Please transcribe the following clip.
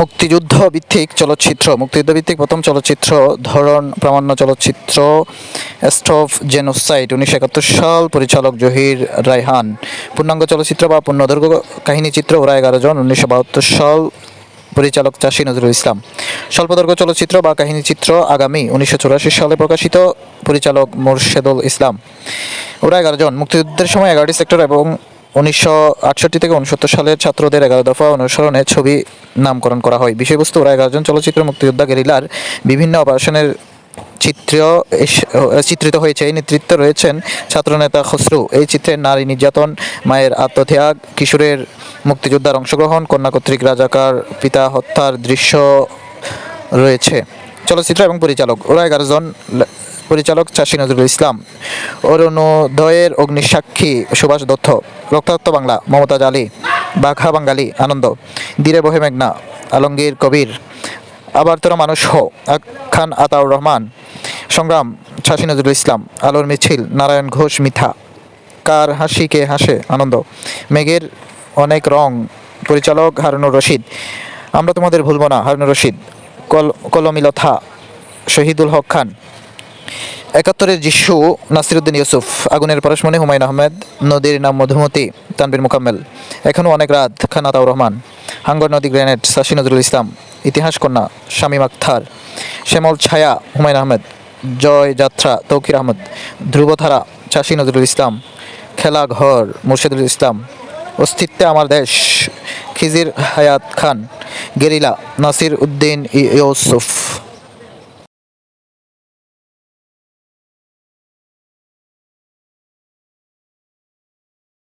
মুক্তিযুদ্ধ ভিত্তিক চলচ্চিত্র, মুক্তিযুদ্ধ ভিত্তিক প্রথম চলচ্চিত্র ধরন প্রামাণ্য চলচ্চিত্র স্টফ জেনোসাইড উনিশশো একাত্তর সাল, পরিচালক জহির রায়হান। পূর্ণাঙ্গ চলচ্চিত্র বা পূর্ণদৈর্ঘ্য কাহিনী চিত্র ওরা এগারো জন, উনিশশো বাহাত্তর সাল, পরিচালক চাষী নজরুল ইসলাম। স্বল্পদৈর্ঘ্য চলচ্চিত্র বা কাহিনী চিত্র আগামী উনিশশো চুরাশি সালে প্রকাশিত, পরিচালক মোর্শেদুল ইসলাম। ওরা এগারো জন, মুক্তিযুদ্ধের সময় এগারোটি সেক্টর এবং উনিশশো আটষট্টি থেকে উনসত্তর সালের ছাত্রদের এগারো দফা অনুসরণে ছবি নামকরণ করা হয়। বিষয়বস্তু ওরা এগারো জন চলচ্চিত্র মুক্তিযোদ্ধা গেরিলার বিভিন্ন অপারেশনের চিত্র চিত্রিত হয়েছে। এই নেতৃত্বে রয়েছেন ছাত্রনেতা খসরু। এই চিত্রে নারী নির্যাতন, মায়ের আত্মত্যাগ, কিশোরের মুক্তিযোদ্ধার অংশগ্রহণ, কন্যা কর্তৃক রাজাকার পিতা হত্যার দৃশ্য রয়েছে। চলচ্চিত্র এবং পরিচালক ওরা এগারো জন পরিচালক চাষী নজরুল ইসলাম। অরুণোদয়ের অগ্নিসাক্ষী সুভাষ দত্ত। রক্তাক্ত বাংলা, মমতাজ আলী। বাঘা বাঙালি, আনন্দ। ধীরে বহে মেঘনা, আলমগীর কবির। আবার তোরা মানুষ হো খান আতাউর রহমান। সংগ্রাম, চাষী নজরুল ইসলাম। আলোর মিছিল, নারায়ণ ঘোষ মিথা কার হাসি কে হাসে, আনন্দ। মেঘের অনেক রং, পরিচালক হারুনুর রশিদ। আমরা তোমাদের ভুলব না, হারুনুর রশিদ। কল, কলমিলথা, শহীদুল হক খান। একাত্তরের যিশু নাসিরুদ্দিন ইউসুফ, আগুনের পরশমণি হুমায়ুন আহমেদ, নদীর নাম মধুমতি তানবীর মুকাম্মেল। এখনও অনেক রাত খান আতাউর রহমান। হাঙ্গর নদী গ্রেনেড, সাসি নজরুল ইসলাম, ইতিহাস কন্যা, শামীম আখতার। শ্যামল ছায়া, হুমায়ুন আহমেদ। জয় যাত্রা, তৌকির আহমদ। ধ্রুবধারা, চাষী নজরুল ইসলাম। খেলা ঘর মুর্শিদুল ইসলাম। অস্তিত্বে আমার দেশ, খিজির হায়াত খান। গেরিলা নাসির উদ্দিন ইউসুফ।